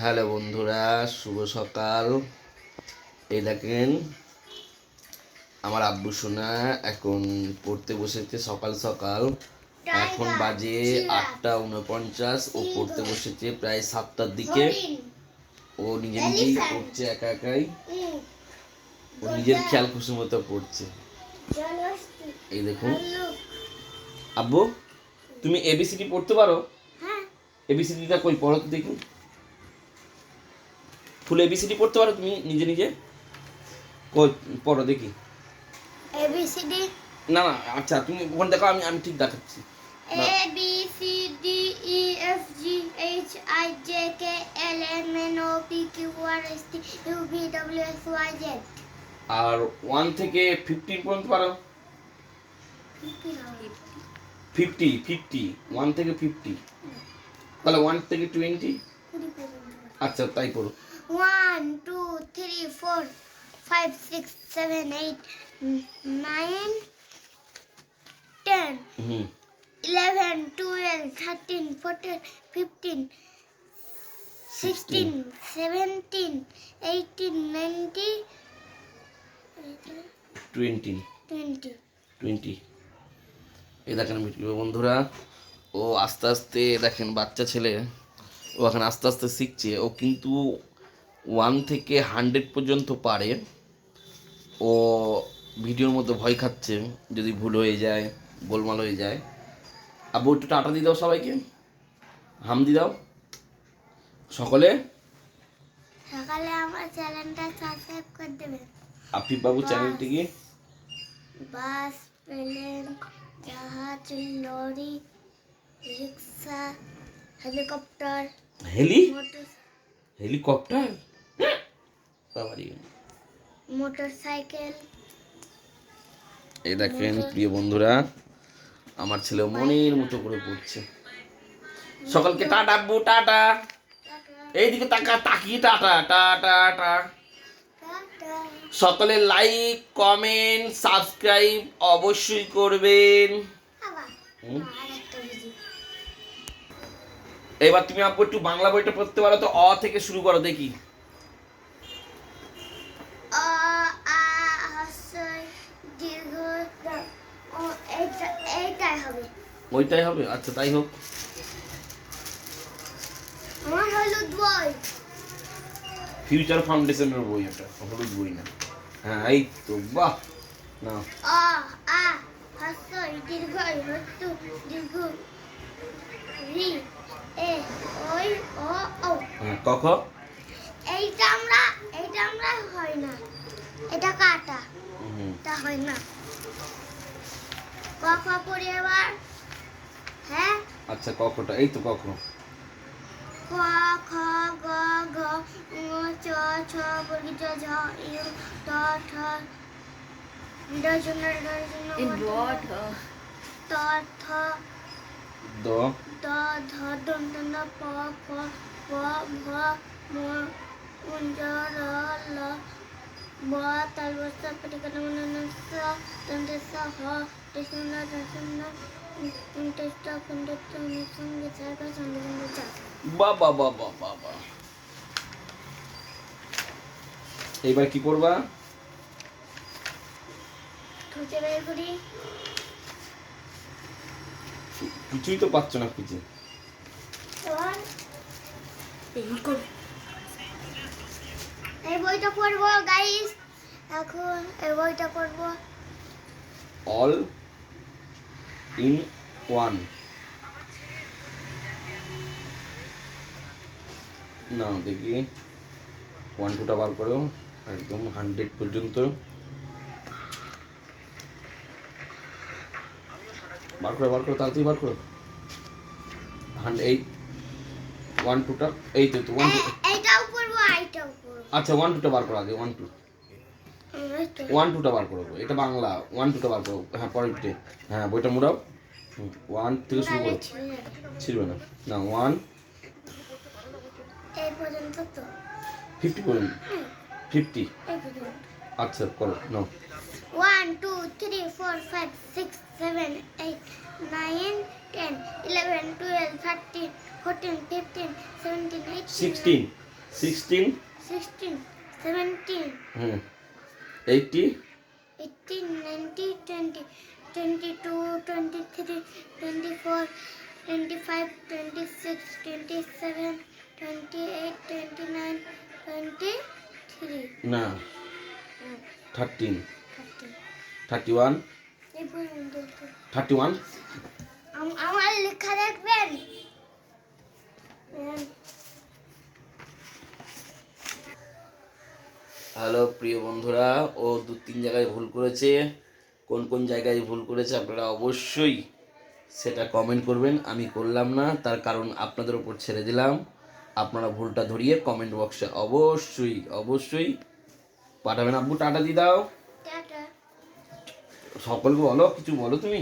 Hello বন্ধুরা শুভ সকাল। এই দেখেন আমার আব্বু সোনা এখন পড়তে বসেছে সকাল সকাল। এখন বাজে আটটা উনপঞ্চাশ ও পড়তে বসেছে প্রায় সাতটার দিকে। ও নিজে নিজেই পড়ছে একা একাই। ও নিজের খেয়াল খুশি মতো পড়ছে। এই দেখুন। আব্বু তুমি এবিসিডি পড়তে পারো? হ্যাঁ। এবিসিডিটা কই? পড়ো তো দেখি। ফুল এবিসিডি পড়তে পারো তুমি নিজে নিজে? পড়ো দেখি। এ বি সি ডি না না আচ্ছা তুমি ওখানে দেখো আমি আমি ঠিক দেখাচ্ছি। A B C D E F G H I J K L M N O P Q R S T U V W X Y Z R one থেকে ফিফটিন পর্যন্ত পারো। ফিফটি ফিফটি ওয়ান থেকে fifty তাহলে one থেকে twenty আচ্ছা তাই পড়ো। One two three four five six seven eight nine ten eleven twelve thirteen fourteen fifteen sixteen seventeen eighteen ninety twenty twenty twenty এই দেখেন প্রিয় বন্ধুরা ও আস্তে আস্তে দেখেন বাচ্চা ছেলে ও এখন আস্তে আস্তে শিখছে ও কিন্তু ওয়ান থেকে হান্ড্রেড পর্যন্ত পারে। ও ভিডিওর মধ্যে ভয় খাচ্ছে যদি ভুল হয়ে যায় গোলমাল হয়ে যায়। আব্বু একটু টাটা দিয়ে দাও সবাইকে। হাম দিয়ে দাও। সকলে? সকালে আমার চ্যানেলটা সাবস্ক্রাইব করে দেবেন। আফিফ বাবু চ্যানেলটিকে বাস প্লেন জাহাজ lorry rickshaw helicopter heli? Helicopter? এই দেখেন প্রিয় বন্ধুরা আমার ছেলে মনের মতো করে পড়ছে সকলকে টাটা আব্বু টাটা। এইদিকে তাকা তাকিয়ে টাটা টাটা টাটা। সকলে লাইক কমেন্ট সাবস্ক্রাইব অবশ্যই করবেন। এবার তুমি আব্বু একটু বাংলা বইটা পড়তে পারো তো অ থেকে শুরু করো দেখি। ওইটাই হবে? আচ্ছা তাই হোক। আমার হলুদ বই ফিউচার ফাউন্ডেশনের বই এটা হলুদ বই না। হ্যাঁ এই তো বাহ! না অ আ হস্যই দীর্ঘই হস্য দীর্ঘ রি এ ওই ও ও হ্যাঁ ক খ এইটা আমরা এইটা আমরা হয় না। এটা কাটা। এটা হয় না। ক খ পড়ি এবার। হ্যাঁ আচ্ছা ক খটা এই তো ক খ ক খ গ ঘ ঙ চ ছ বর্গি চ ঝ ইউ ট ঠ ডজন ডজন ত থ দ দ ধ দন দন প প প ভ ম উঞ্জ র ল ব তাল বস্ত পটিকন মন স দন্ত স হ দশন দশন কুন্টেষ্ট কুন্টেষ্ট সঙ্গে চার সঙ্গে সঙ্গে চার বাবা বাবা বাবা এইবার কি করবা? ঠুচে বের করি। কিছুই তো পাচ্ছ না খুঁজে। এবার এই বইটা পড়ব গাইস এখন এই বইটা পড়ব। অল ইন ওয়ান না দেখি। ওয়ান টুটা বার করো একদম হান্ড্রেড পর্যন্ত। বার করো বার করো তাড়াতাড়ি বার করো। হান্ড্রেড এইট ওয়ান টুটা এই তো ওয়ান টু আচ্ছা ওয়ান টুটা বার করো আগে ওয়ান টু। ওয়ান টুটা বার করো এটা বাংলা। ওয়ান টুটা বার করো। হ্যাঁ পরের হ্যাঁ বইটা মুড়াও। ওয়ান থেকে শুরু করো। ছিড়বে না না ওয়ান ফিফটি পর্যন্ত। ফিফটি আচ্ছা করো নাও। One two three four five six seven eight nine ten eleven twelve thirteen fourteen fifteen seventeen eighteen sixteen sixteen sixteen seventeen hmm eighty eighteen ninety twenty twenty two twenty three twenty four twenty five twenty six twenty seven twenty eight twenty nine twenty three না thirteen thirty one thirty one আমার লেখা দেখবেন? Hello প্রিয় বন্ধুরা ও দু তিন জায়গায় ভুল করেছে। কোন কোন জায়গায় ভুল করেছে আপনারা অবশ্যই সেটা কমেন্ট করবেন। আমি করলাম না তার কারণ আপনাদের উপর ছেড়ে দিলাম। আপনারা ভুলটা ধরিয়ে কমেন্ট বক্সে অবশ্যই অবশ্যই পাঠাবেন। আব্বু টাটা দিয়ে দাও। সকলকে বলো কিছু বলো তুমি?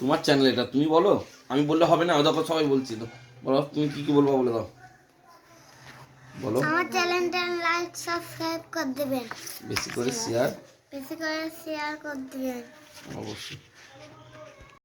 তোমার চ্যানেল এটা তুমি বলো। আমি বললে হবে না দেখো সবাই বলছিল। বলো তুমি কি কি বলব বলে দাও। বলো। আমার চ্যানেলটা লাইক সাবস্ক্রাইব করে দেবেন। বেশি করে শেয়ার বেশি করে শেয়ার করে দেবেন অবশ্যই।